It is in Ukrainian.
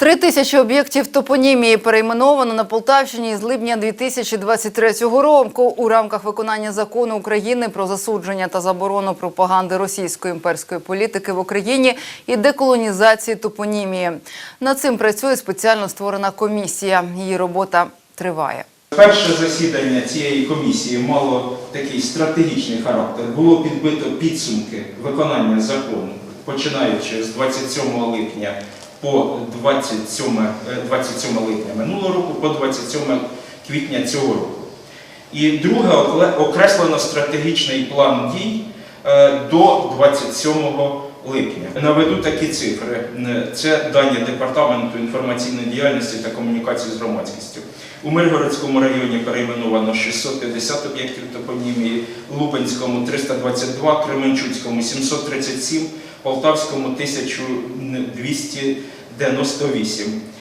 Три тисячі об'єктів топонімії перейменовано на Полтавщині з липня 2023 року у рамках виконання закону України про засудження та заборону пропаганди російської імперської політики в Україні і деколонізації топонімії. Над цим працює спеціально створена комісія. Її робота триває. Перше засідання цієї комісії мало такий стратегічний характер. Було підбито підсумки виконання закону, починаючи з 27 липня по 27, е, 27 липня минулого року по 27 квітня цього року. І друге окреслено стратегічний план дій е, до 27 липня. Наведу такі цифри. Е, Це дані Департаменту інформаційної діяльності та комунікації з громадськістю. У Миргородському районі перейменовано 650 об'єктів топонімії, Лубенському 322, Кременчуцькому 737, Полтавському 1298.